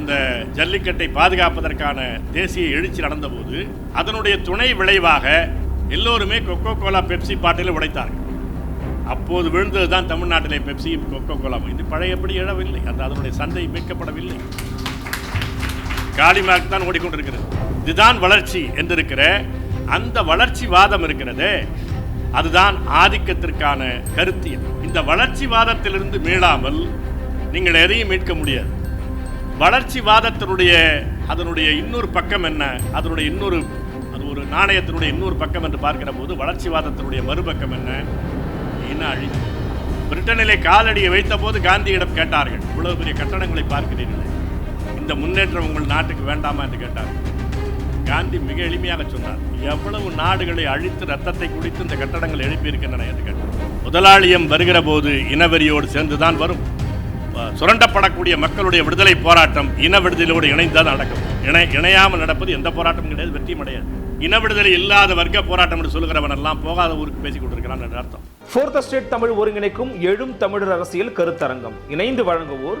அந்த ஜல்லிக்கட்டை பாதுகாப்பதற்கான தேசிய எழுச்சி நடந்தபோது அதனுடைய துணை விளைவாக எல்லோருமே கொக்கோ கோலா பெப்சி பாட்டில் உடைத்தார்கள். அப்போது விழுந்தது தான் தமிழ்நாட்டிலே பெப்சி கொக்கோ கோலா இது பழையபடி எழவில்லை. அந்த அதனுடைய சந்தை மீட்கப்படவில்லை. காலிமார்க் தான் ஓடிக்கொண்டிருக்கிறது. இதுதான் வளர்ச்சி என்றிருக்கிற அந்த வளர்ச்சி வாதம் இருக்கிறதே அதுதான் ஆதிக்கத்திற்கான கருத்தியல். இந்த வளர்ச்சி வாதத்திலிருந்து மீளாமல் நீங்கள் எதையும் மீட்க முடியாது. வளர்ச்சிவாதத்தினுடைய அதனுடைய இன்னொரு பக்கம் என்ன? அதனுடைய இன்னொரு அது ஒரு நாணயத்தினுடைய இன்னொரு பக்கம் என்று பார்க்கிற போது வளர்ச்சிவாதத்தினுடைய மறுபக்கம் என்ன? இன அழிப்பு பிரிட்டனிலே காலடியை வைத்தபோது காந்தியிடம் கேட்டார்கள் இவ்வளவு பெரிய கட்டடங்களை பார்க்கிறீர்களே இந்த முன்னேற்றம் உங்கள் நாட்டுக்கு வேண்டாமா? என்று கேட்டார் காந்தி மிக எளிமையாக சொன்னார் எவ்வளவு நாடுகளை அழித்து ரத்தத்தை குடித்து இந்த கட்டடங்கள் எழுப்பியிருக்கின்றன? என்று கேட்டார். முதலாளியம் வருகிற போது இனவெறியோடு சேர்ந்துதான் வரும். சுரண்டப்படக்கூடிய மக்களுடைய விடுதலை போராட்டம் இன விடுதலையோடு இணைந்தால் நடக்கும். இணை இணையாமல் நடப்பது எந்த போராட்டமும் கிடையாது வெற்றியும் அடையாது. இன விடுதலை இல்லாத வர்க்க போராட்டம் என்று சொல்கிறவன் எல்லாம் போகாத ஊருக்கு பேசிக் கொண்டிருக்கிறான் என்று அர்த்தம். ஃபோர்த் ஸ்டேட் தமிழ் ஒருங்கிணைக்கும் எழும் தமிழர் அரசியல் கருத்தரங்கம். இணைந்து வழங்குவோர்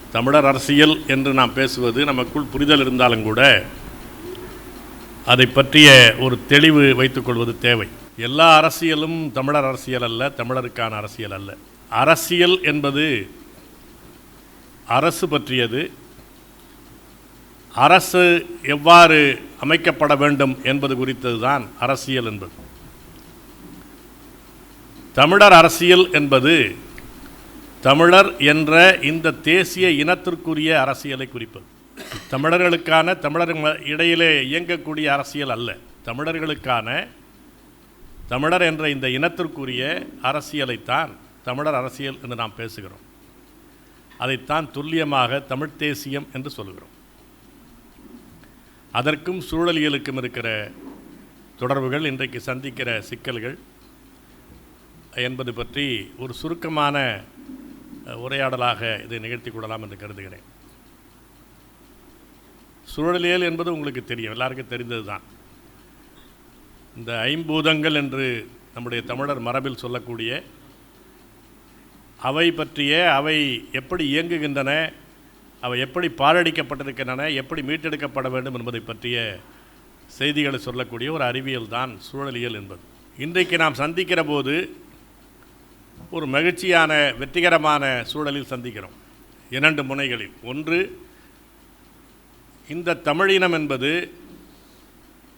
தமிழர் அரசியல் என்று நாம் பேசுவது நமக்குள் புரிதல் இருந்தாலும் கூட அதை பற்றிய ஒரு தெளிவு வைத்துக்கொள்வது தேவை. எல்லா அரசியலும் தமிழர் அரசியல் அல்ல தமிழருக்கான அரசியல் அல்ல. அரசியல் என்பது அரசு பற்றியது. அரசு எவ்வாறு அமைக்கப்பட வேண்டும் என்பது குறித்தது தான் அரசியல் என்பது. தமிழர் அரசியல் என்பது தமிழர் என்ற இந்த தேசிய இனத்திற்குரிய அரசியலை குறிப்பது. தமிழர்களுக்கான தமிழர் இடையிலே இயங்கக்கூடிய அரசியல் அல்ல. தமிழர்களுக்கான தமிழர் என்ற இந்த இனத்திற்குரிய அரசியலைத்தான் தமிழர் அரசியல் என்று நாம் பேசுகிறோம். அதைத்தான் துல்லியமாக தமிழ்த் தேசியம் என்று சொல்கிறோம் அதற்கும் சூழலியலுக்கும் இருக்கிற தொடர்புகள் இன்றைக்கு சந்திக்கிற சிக்கல்கள் என்பது பற்றி ஒரு சுருக்கமான உரையாடலாக இதை நிகழ்த்தி கொள்ளலாம் என்று கருதுகிறேன். சூழலியல் என்பது உங்களுக்கு தெரியும் எல்லாருக்கும் தெரிந்தது தான். இந்த ஐம்பூதங்கள் என்று நம்முடைய தமிழர் மரபில் சொல்லக்கூடிய அவை பற்றிய அவை எப்படி இயங்குகின்றன அவை எப்படி பாழடிக்கப்பட்டிருக்கின்றன எப்படி மீட்டெடுக்கப்பட வேண்டும் என்பதை பற்றிய செய்திகளை சொல்லக்கூடிய ஒரு அறிவியல் தான் சூழலியல் என்பது. இன்றைக்கு நாம் சந்திக்கிற போது ஒரு மகிழ்ச்சியான வெற்றிகரமான சூழலில் சந்திக்கிறோம். இரண்டு முனைகளில். ஒன்று இந்த தமிழினம் என்பது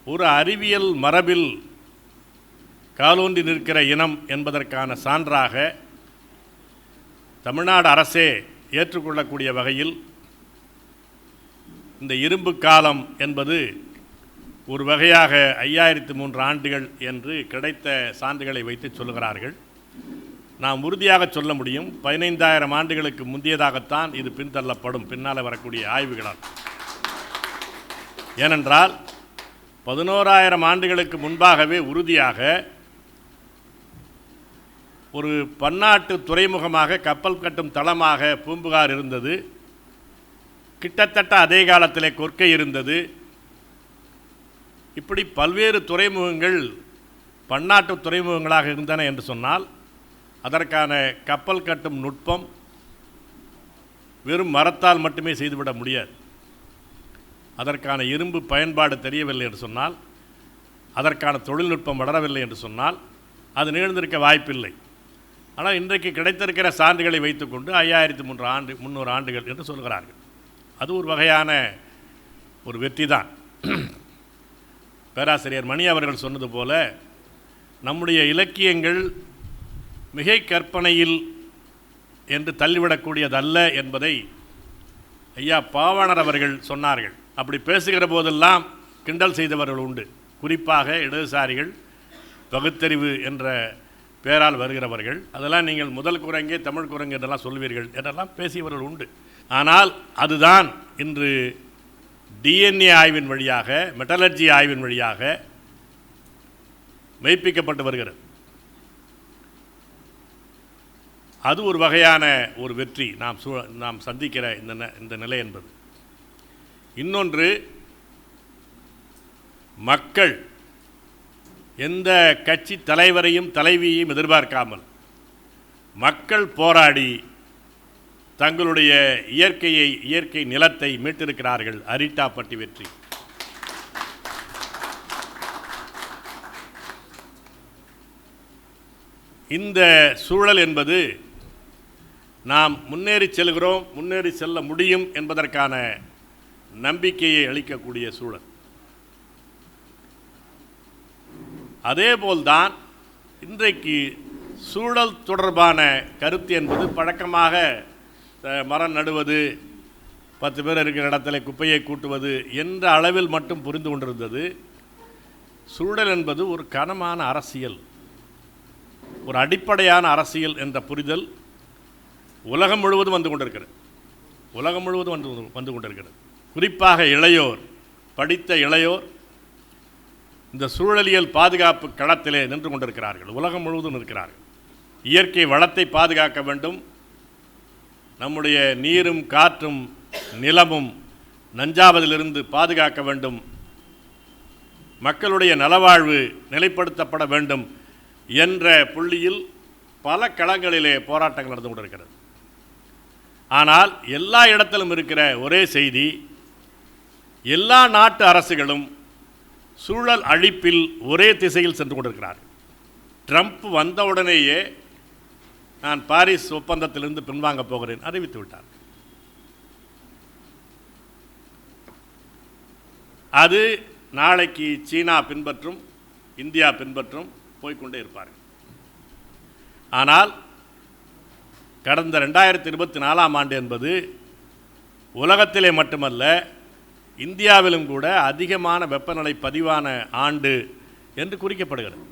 ஒரு அறிவியல் மரபில் காலூன்றி நிற்கிற இனம் என்பதற்கான சான்றாக தமிழ்நாடு அரசே ஏற்றுக்கொள்ளக்கூடிய வகையில் இந்த இரும்பு காலம் என்பது ஒரு வகையாக ஐயாயிரத்து மூன்று ஆண்டுகள் என்று கிடைத்த சான்றுகளை வைத்து சொல்லுகிறார்கள். நாம் உறுதியாக சொல்ல முடியும் பதினைந்தாயிரம் ஆண்டுகளுக்கு முந்தியதாகத்தான் இது பின்தள்ளப்படும் பின்னால் வரக்கூடிய ஆய்வுகளால். ஏனென்றால் பதினோராயிரம் ஆண்டுகளுக்கு முன்பாகவே உறுதியாக ஒரு பன்னாட்டு துறைமுகமாக கப்பல் கட்டும் தளமாக பூம்புகார் இருந்தது. கிட்டத்தட்ட அதே காலத்திலே கொற்கை இருந்தது. இப்படி பல்வேறு துறைமுகங்கள் பன்னாட்டு துறைமுகங்களாக இருந்தன என்று சொன்னால் அதற்கான கப்பல் கட்டும் நுட்பம் வெறும் மரத்தால் மட்டுமே செய்துவிட முடியாது. அதற்கான இரும்பு பயன்பாடு தெரியவில்லை என்று சொன்னால் அதற்கான தொழில்நுட்பம் வளரவில்லை என்று சொன்னால் அது நிகழ்ந்திருக்க வாய்ப்பில்லை. ஆனால் இன்றைக்கு கிடைத்திருக்கிற சான்றுகளை வைத்துக்கொண்டு ஐயாயிரத்தி மூன்று ஆண்டு முந்நூறு ஆண்டுகள் என்று சொல்கிறார்கள். அது ஒரு வகையான ஒரு வெற்றி தான். பேராசிரியர் மணி அவர்கள் சொன்னது போல நம்முடைய இலக்கியங்கள் மிகை கற்பனையில் என்று தள்ளிவிடக்கூடியதல்ல என்பதை ஐயா பாவாணர் அவர்கள் சொன்னார்கள். அப்படி பேசுகிற போதெல்லாம் கிண்டல் செய்தவர்கள் உண்டு. குறிப்பாக இடதுசாரிகள் பகுத்தறிவு என்ற பெயரால் வருகிறவர்கள். அதெல்லாம் நீங்கள் முதல் குரங்கே தமிழ் குரங்கு என்றெல்லாம் சொல்வீர்கள் என்றெல்லாம் பேசியவர்கள் உண்டு. ஆனால் அதுதான் இன்று டிஎன்ஏ ஆய்வின் வழியாக மெட்டலர்ஜி ஆய்வின் வழியாக மெய்ப்பிக்கப்பட்டு வருகிறது. அது ஒரு வகையான ஒரு வெற்றி நாம் சூ நாம் சந்திக்கிற இந்த ந- இந்த நிலை என்பது. இன்னொன்று மக்கள் எந்த கட்சி தலைவரையும் தலைவியையும் எதிர்பார்க்காமல் மக்கள் போராடி தங்களுடைய இயற்கையை இயற்கை நிலத்தை மீட்டிருக்கிறார்கள். அரிட்டாப்பட்டி வெற்றி. இந்த சூழல் என்பது நாம் முன்னேறி செல்கிறோம் முன்னேறி செல்ல முடியும் என்பதற்கான நம்பிக்கையை அளிக்கக்கூடிய சூழல். அதேபோல்தான் இன்றைக்கு சூழல் தொடர்பான கருத்து என்பது பழக்கமாக மரம் நடுவது பத்து பேர் இருக்கிற இடத்துல குப்பையை கூட்டுவது என்ற அளவில் மட்டும் புரிந்து கொண்டிருந்தது. சூழல் என்பது ஒரு கனமான அரசியல் ஒரு அடிப்படையான அரசியல் என்ற புரிதல். உலகம் முழுவதும் வந்து கொண்டிருக்கிறது. உலகம் முழுவதும் வந்து வந்து கொண்டிருக்கிறது. குறிப்பாக இளையோர் படித்த இளையோர் இந்த சூழலியல் பாதுகாப்பு களத்திலே நின்று கொண்டிருக்கிறார்கள். உலகம் முழுவதும் இருக்கிறார்கள் இயற்கை வளத்தை பாதுகாக்க வேண்டும். நம்முடைய நீரும் காற்றும் நிலமும் நஞ்சாவதிலிருந்து பாதுகாக்க வேண்டும். மக்களுடைய நலவாழ்வு நிலைப்படுத்தப்பட வேண்டும் என்ற புள்ளியில் பல களங்களிலே போராட்டங்கள் நடந்து கொண்டிருக்கிறது. ஆனால் எல்லா இடத்திலும் இருக்கிற ஒரே செய்தி எல்லா நாட்டு அரசுகளும் சூழல் அழிப்பில் ஒரே திசையில் சென்று கொண்டிருக்கிறார்கள். ட்ரம்ப் வந்தவுடனேயே நான் பாரிஸ் ஒப்பந்தத்திலிருந்து பின்வாங்கப் போகிறேன் அறிவித்து விட்டார். அது நாளைக்கு சீனா பின்பற்றும் இந்தியா பின்பற்றும் போய்க்கொண்டே இருப்பார்கள். ஆனால் கடந்த ரெண்டாயிரத்தி இருபத்தி நாலாம் ஆண்டு என்பது உலகத்திலே மட்டுமல்ல இந்தியாவிலும் கூட அதிகமான வெப்பநிலை பதிவான ஆண்டு என்று குறிக்கப்படுகிறது.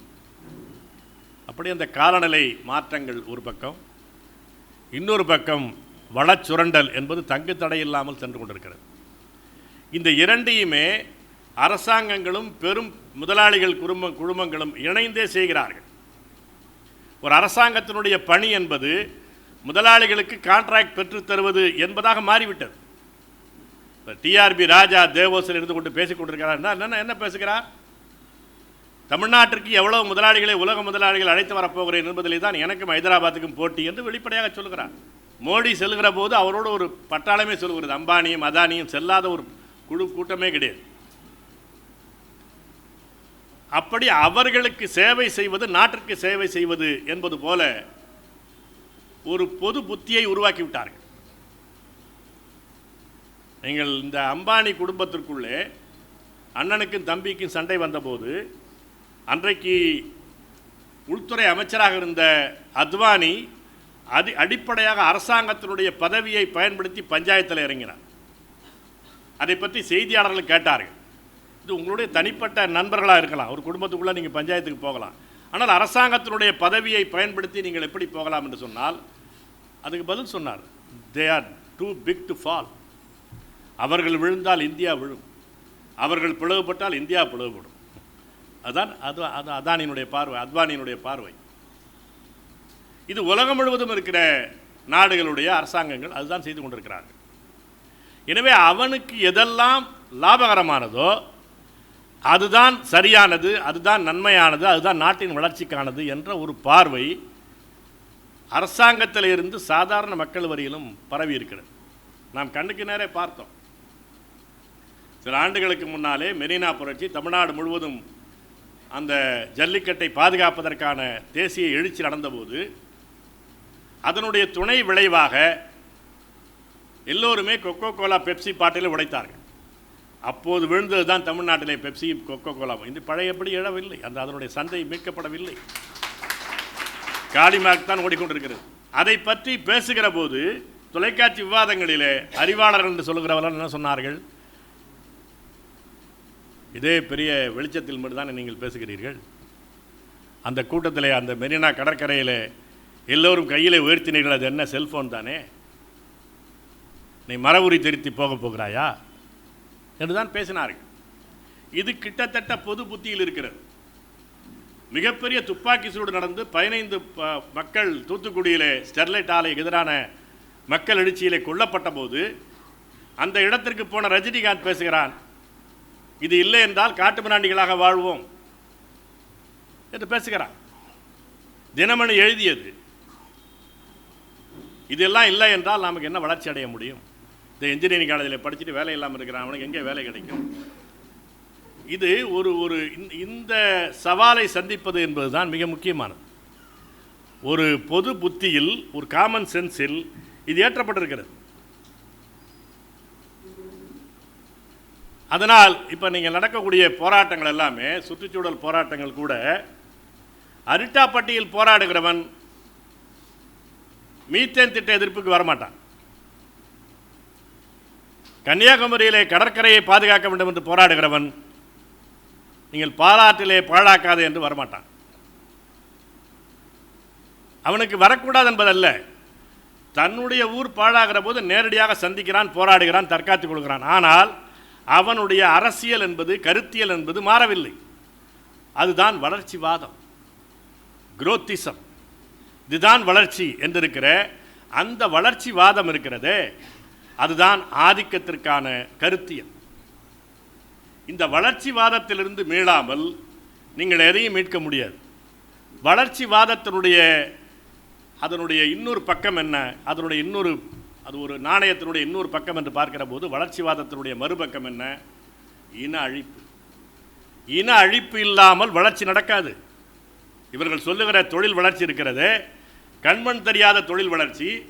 அப்படி அந்த காலநிலை மாற்றங்கள் ஒரு பக்கம் இன்னொரு பக்கம் வளச்சுரண்டல் என்பது தங்கு தடையில்லாமல் சென்று கொண்டிருக்கிறது. இந்த இரண்டையுமே அரசாங்கங்களும் பெரும் முதலாளிகள் குடும்ப குழுமங்களும் இணைந்தே செய்கிறார்கள். ஒரு அரசாங்கத்தினுடைய பணி என்பது முதலாளிகளுக்கு கான்ட்ராக்ட் பெற்றுத் தருவது என்பதாக மாறிவிட்டது. இப்போ டிஆர்பி ராஜா தேவோசன் இருந்து கொண்டு பேசிக் கொண்டிருக்கிறார் என்ன என்ன பேசுகிறார்? தமிழ்நாட்டிற்கு எவ்வளவு முதலாளிகளை உலக முதலாளிகள் அழைத்து வரப்போகிறேன் என்பதிலே தான் எனக்கும் ஹைதராபாத்துக்கும் போட்டி என்று வெளிப்படையாக சொல்கிறார் மோடி செல்கிற போது அவரோடு ஒரு பட்டாளமே சொல்கிறது அம்பானியும் அதானியும் செல்லாத ஒரு குழு கூட்டமே கிடையாது. அப்படி அவர்களுக்கு சேவை செய்வது நாட்டிற்கு சேவை செய்வது என்பது போல ஒரு பொது புத்தியை உருவாக்கி விட்டார்கள். நீங்கள் இந்த அம்பானி குடும்பத்திற்குள்ளே அண்ணனுக்கும் தம்பிக்கும் சண்டை வந்தபோது அன்றைக்கு உள்துறை அமைச்சராக இருந்த அத்வானி அடி அடிப்படையாக அரசாங்கத்தினுடைய பதவியை பயன்படுத்தி பஞ்சாயத்தில் இறங்கினார். அதை பற்றி செய்தியாளர்கள் கேட்டார்கள். இது உங்களுடைய தனிப்பட்ட நண்பர்களாக இருக்கலாம். ஒரு குடும்பத்துக்குள்ளே நீங்கள் பஞ்சாயத்துக்கு போகலாம். ஆனால் அரசாங்கத்தினுடைய பதவியை பயன்படுத்தி நீங்கள் எப்படி போகலாம் என்று சொன்னால் அதுக்கு பதில் சொன்னார் they are too big to fall அவர்கள் விழுந்தால் இந்தியா விழும். அவர்கள் பிளவுபட்டால் இந்தியா பிளவுபடும். அதான் அது அது அதானியினுடைய பார்வை அத்வானியினுடைய பார்வை. இது உலகம் முழுவதும் இருக்கிற நாடுகளுடைய அரசாங்கங்கள் அதுதான் செய்து கொண்டிருக்கிறார்கள். எனவே அவனுக்கு எதெல்லாம் லாபகரமானதோ அதுதான் சரியானது அதுதான் நன்மையானது அதுதான் நாட்டின் வளர்ச்சிக்கானது என்ற ஒரு பார்வை அரசாங்கத்தில் இருந்து சாதாரண மக்கள் வரையிலும் பரவி இருக்கிறது. நாம் கண்ணுக்கு நேரே பார்த்தோம். சில ஆண்டுகளுக்கு முன்னாலே மெரினா புரட்சி தமிழ்நாடு முழுவதும் அந்த ஜல்லிக்கட்டை பாதுகாப்பதற்கான தேசிய எழுச்சி நடந்தபோது அதனுடைய துணை விளைவாக எல்லோருமே கொக்கோ கோலா பெப்சி பாட்டில் உடைத்தார்கள். அப்போது விழுந்தது தான் தமிழ்நாட்டிலே பெப்சியும் கொக்கோ கோலாவும் இந்த பழையபடி இழவில்லை அந்த அதனுடைய சந்தை மீட்கப்படவில்லை. காளிமார்க் தான் ஓடிக்கொண்டிருக்கிறது. அதை பற்றி பேசுகிற போது தொலைக்காட்சி விவாதங்களிலே அறிவாளர்கள் என்று சொல்லுகிறவர்கள் என்ன சொன்னார்கள்? இதே பெரிய வெளிச்சத்தில் மட்டும்தான் நீங்கள் பேசுகிறீர்கள். அந்த கூட்டத்தில் அந்த மெரினா கடற்கரையில் எல்லோரும் கையில் உயர்த்தினீர்கள். அது என்ன செல்ஃபோன் தானே? நீ மரவுரி திருத்தி போக போகிறாயா? என்று தான் பேசினார்கள். இது கிட்டத்தட்ட பொது புத்தியில் இருக்கிறது. மிகப்பெரிய துப்பாக்கி சூடு நடந்து பதினைந்து ப- மக்கள் தூத்துக்குடியில் ஸ்டெர்லைட் ஆலைக்கு எதிரான மக்கள் எழுச்சியிலே கொல்லப்பட்ட போது அந்த இடத்திற்கு போன ரஜினிகாந்த் பேசுகிறான் இது இல்லை என்றால் காட்டு மிராண்டிகளாக வாழ்வோம் என்று பேசுகிறான். தினமணி எழுதியது இதெல்லாம் இல்லை என்றால் நமக்கு என்ன வளர்ச்சி அடைய முடியும்? இந்த இன்ஜினியரிங் காலேஜில் படிச்சுட்டு வேலை இல்லாமல் இருக்கிறான் அவனுக்கு எங்கே வேலை கிடைக்கும்? இது ஒரு ஒரு இந்த- சவாலை சந்திப்பது என்பதுதான் மிக முக்கியமானது. ஒரு பொது புத்தியில் ஒரு காமன் சென்ஸில் இது ஏற்றப்பட்டிருக்கிறது. அதனால் இப்போ நீங்கள் நடக்கக்கூடிய போராட்டங்கள் எல்லாமே சுற்றுச்சூழல் போராட்டங்கள் கூட அரிட்டாப்பட்டியில் போராடுகிறவன் மீத்தேன் திட்ட எதிர்ப்புக்கு வரமாட்டான். கன்னியாகுமரியிலே கடற்கரையை பாதுகாக்க வேண்டும் என்று போராடுகிறவன் நீங்கள் பாலாற்றிலே பாழாக்காது என்று வரமாட்டான். அவனுக்கு வரக்கூடாது என்பதல்ல. தன்னுடைய ஊர் பாழாகிற போது நேரடியாக சந்திக்கிறான் போராடுகிறான் தற்காத்துக் கொள்கிறான். ஆனால் அவனுடைய அரசியல் என்பது கருத்தியல் என்பது மாறவில்லை. அதுதான் வளர்ச்சிவாதம். குரோத்திசம். இதுதான் வளர்ச்சி என்றிருக்கிற அந்த வளர்ச்சிவாதம் இருக்கிறதே அதுதான் ஆதிக்கத்திற்கான கருத்தியல். இந்த வளர்ச்சிவாதத்திலிருந்து மீளாமல் நீங்கள் எதையும் மீட்க முடியாது. வளர்ச்சிவாதத்தினுடைய அதனுடைய இன்னொரு பக்கம் என்ன? அதனுடைய இன்னொரு அது ஒரு நாணயத்தினுடைய இன்னொரு பக்கம் என்று பார்க்கிற போது வளர்ச்சிவாதத்தினுடைய மறுபக்கம் என்ன? இன அழிப்பு. இன அழிப்பு இல்லாமல் வளர்ச்சி நடக்காது. இவர்கள் சொல்லுகிற தொழில் வளர்ச்சி இருக்கிறது கண்மண் தெரியாத தொழில் வளர்ச்சி.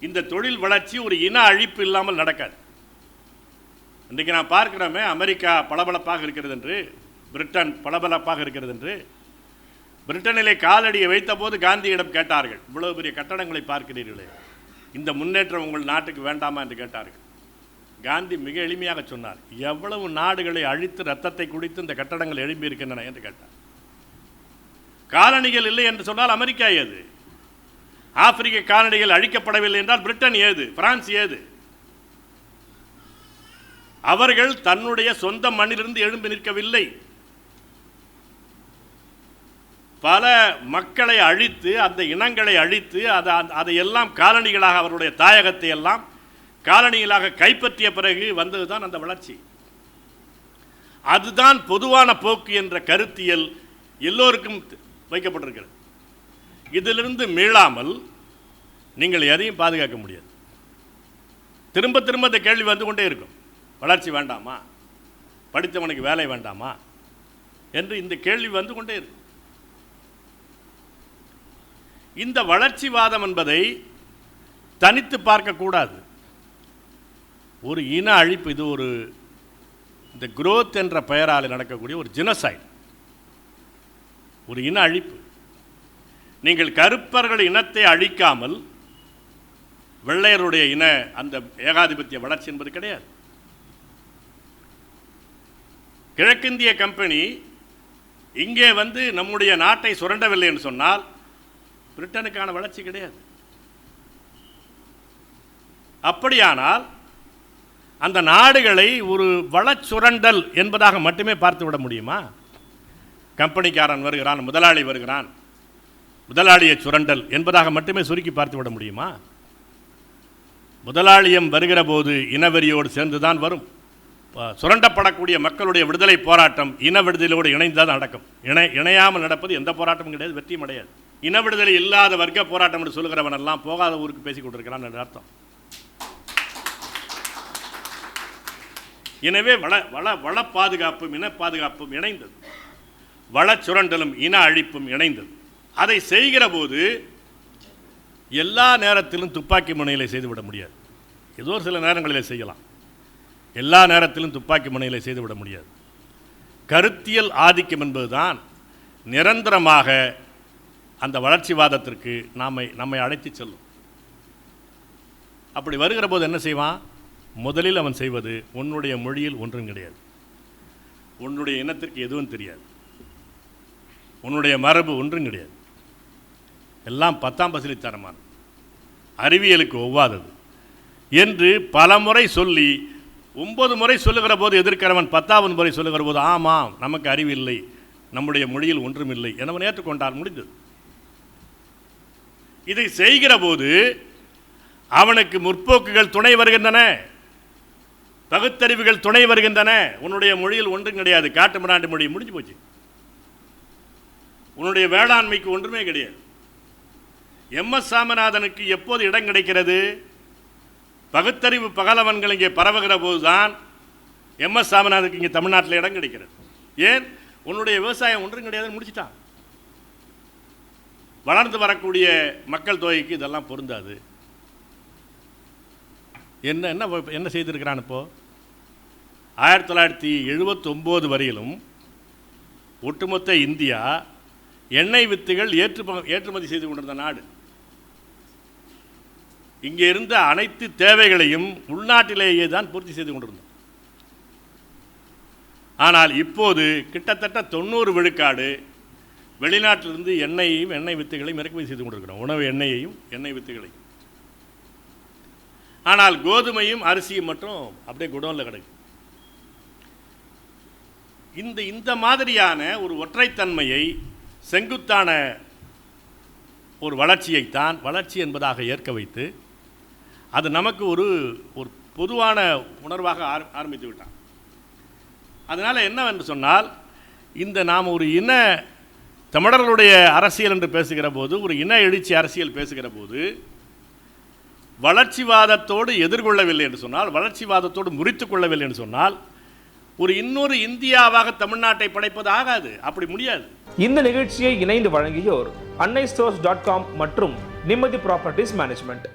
இந்த தொழில் வளர்ச்சி ஒரு இன அழிப்பு இல்லாமல் நடக்காது. இன்றைக்கி நான் பார்க்கிறோமே அமெரிக்கா பளபளப்பாக இருக்கிறது என்று பிரிட்டன் பளபளப்பாக இருக்கிறது என்று பிரிட்டனிலே காலடியை வைத்தபோது காந்தியிடம் கேட்டார்கள் இவ்வளவு பெரிய கட்டடங்களை பார்க்கிறீர்களே இந்த முன்னேற்றம் உங்கள் நாட்டுக்கு வேண்டாமா? என்று கேட்டார்கள். காந்தி மிக எளிமையாக சொன்னார் எவ்வளவு நாடுகளை அழித்து ரத்தத்தை குடித்து இந்த கட்டடங்கள் எழும்பி இருக்கின்றன என்று கேட்டார். காலணிகள் இல்லை என்று சொன்னால் அமெரிக்கா ஏது? ஆப்பிரிக்க காலணிகள் அழிக்கப்படவில்லை என்றால் பிரிட்டன் ஏது? பிரான்ஸ் ஏது? அவர்கள் தன்னுடைய சொந்த மண்ணிலிருந்து எழும்பி நிற்கவில்லை. பல மக்களை அழித்து அந்த இனங்களை அழித்து அதை அதையெல்லாம் காலனிகளாக அவருடைய தாயகத்தை எல்லாம் காலனிகளாக கைப்பற்றிய பிறகு வந்ததுதான் அந்த வளர்ச்சி. அதுதான் பொதுவான போக்கு என்ற கருத்தியல் எல்லோருக்கும் வைக்கப்பட்டிருக்கிறது. இதிலிருந்து மீளாமல் நீங்கள் எதையும் பாதுகாக்க முடியாது. திரும்ப திரும்ப இந்த கேள்வி வந்து கொண்டே இருக்கும். வளர்ச்சி வேண்டாமா? படித்தவனுக்கு வேலை வேண்டாமா? என்று இந்த கேள்வி வந்து கொண்டே இருக்கு. இந்த வளர்ச்சிவாதம் என்பதை தனித்து பார்க்கக்கூடாது ஒரு இன அழிப்பு இது ஒரு இந்த குரோத் என்ற பெயரால் நடக்கக்கூடிய ஒரு ஜினசைட் ஒரு இன அழிப்பு. நீங்கள் கருப்பர்கள் இனத்தை அழிக்காமல் வெள்ளையருடைய இன அந்த ஏகாதிபத்திய வளர்ச்சி என்பது கிடையாது. கிழக்கிந்திய கம்பெனி இங்கே வந்து நம்முடைய நாட்டை சுரண்டவில்லை என்று சொன்னால் பிரிட்டனுக்கான வளர்ச்சி கிடையாது. அப்படியானால் அந்த நாடுகளை ஒரு வளச்சுரண்டல் என்பதாக மட்டுமே பார்த்து விட முடியுமா? கம்பெனிக்காரன் வருகிறான் முதலாளி வருகிறான் முதலாளியை சுரண்டல் என்பதாக மட்டுமே சுருக்கி பார்த்து விட முடியுமா? முதலாளியம் வருகிற போது இனவெறியோடு சேர்ந்து தான் வரும். சுரண்டப்படக்கூடிய மக்களுடைய விடுதலை போராட்டம் இன விடுதலையோடு இணைந்தால் நடக்கும். இணை இணையாமல் நடப்பது எந்த போராட்டமும் கிடையாது வெற்றியும் அடையாது. இன விடுதலை இல்லாத வர்க்க போராட்டம் என்று சொல்கிறவன் எல்லாம் போகாத ஊருக்கு பேசிக் கொண்டிருக்கிறான் அர்த்தம். எனவே வள வள வள பாதுகாப்பும் இன பாதுகாப்பும் இணைந்தது. வள சுரண்டலும் இன அழிப்பும் இணைந்தது. அதை செய்கிற போது எல்லா நேரத்திலும் துப்பாக்கி முனையிலே செய்துவிட முடியாது. ஏதோ ஒரு சில நேரங்களிலே செய்யலாம். எல்லா நேரத்திலும் துப்பாக்கி முனையிலே செய்துவிட முடியாது. கருத்தியல் ஆதிக்கம் என்பதுதான் நிரந்தரமாக அந்த வளர்ச்சிவாதத்திற்கு நாமை நம்மை அழைத்து செல்லும். அப்படி வருகிற போது என்ன செய்வான்? முதலில் அவன் செய்வது உன்னுடைய மொழியில் ஒன்றும் கிடையாது. உன்னுடைய இனத்திற்கு எதுவும் தெரியாது. உன்னுடைய மரபு ஒன்றும் கிடையாது. எல்லாம் பத்தாம் பசிலித்தனமான அறிவியலுக்கு ஒவ்வாதது. என்று பலமுறை சொல்லி ஒன்பது முறை சொல்லுகிற போது எதிர்க்கிறவன் பத்தாவது முறை சொல்லுகிற போது ஆமாம் நமக்கு அறிவில்லை. நம்முடைய மொழியில் ஒன்றுமில்லை. எனவன் ஏற்றுக்கொண்டால் முடிந்தது. இதை செய்கிற போது அவனுக்கு முற்போக்குகள் துணை வருகின்றன. பகுத்தறிவுகள் துணை வருகின்றன. உன்னுடைய மொழியில் ஒன்றும் கிடையாது. காட்டு மிராண்டு மொழி முடிஞ்சு போச்சு. உன்னுடைய வேளாண்மைக்கு ஒன்றுமே கிடையாது. எம் எஸ் சாமிநாதனுக்கு எப்போது இடம் கிடைக்கிறது? பகுத்தறிவு பகலவன்கள் இங்கே பரவுகிற போதுதான் எம் எஸ் சாமிநாதனுக்கு இங்கே தமிழ்நாட்டில் இடம் கிடைக்கிறது. ஏன்? உன்னுடைய விவசாயம் ஒன்றும் கிடையாதுன்னு முடிச்சிட்டான். வளர்ந்து வரக்கூடிய மக்கள் தொகைக்கு இதெல்லாம் பொருந்தாது. என்ன என்ன என்ன செய்திருக்கிறான் இப்போ? ஆயிரத்தி தொள்ளாயிரத்தி எழுபத்தொம்போது வரையிலும் ஒட்டுமொத்த இந்தியா எண்ணெய் வித்துகள் ஏற்று ஏற்றுமதி செய்து கொண்டிருந்த நாடு. இங்கே இருந்த அனைத்து தேவைகளையும் உள்நாட்டிலேயே தான் பூர்த்தி செய்து கொண்டிருந்தோம். ஆனால் இப்போது கிட்டத்தட்ட தொண்ணூறு விழுக்காடு வெளிநாட்டிலிருந்து எண்ணெயையும் எண்ணெய் வித்துகளையும் இறக்குமதி செய்து கொண்டிருக்கிறோம். உணவு எண்ணெயையும் எண்ணெய் வித்துகளையும். ஆனால் கோதுமையும் அரிசியும் மட்டும் அப்படியே குடோனில் கிடக்கு. இந்த இந்த மாதிரியான ஒரு ஒற்றைத்தன்மையை செங்குத்தான ஒரு வளர்ச்சியைத்தான் வளர்ச்சி என்பதாக ஏற்க வைத்து அது நமக்கு ஒரு ஒரு பொதுவான உணர்வாக ஆர ஆரம்பித்து விட்டான். அதனால் என்னவென்று சொன்னால் இந்த நாம் ஒரு இன தமிழர்களுடைய அரசியல் என்று பேசுகிற போது ஒரு இன எழுச்சி அரசியல் பேசுகிற போது வளர்ச்சிவாதத்தோடு எதிர்கொள்ளவில்லை என்று சொன்னால் வளர்ச்சிவாதத்தோடு முறித்து கொள்ளவில்லை என்று சொன்னால் ஒரு இன்னொரு இந்தியாவாக தமிழ்நாட்டை படைப்பது ஆகாது. அப்படி முடியாது. இந்த நிகழ்ச்சியை இணைந்து வழங்கியோர் அன்னை ஸ்டோர்ஸ் டாட் காம் மற்றும் நிம்மதி ப்ராப்பர்ட்டிஸ் மேனேஜ்மெண்ட்.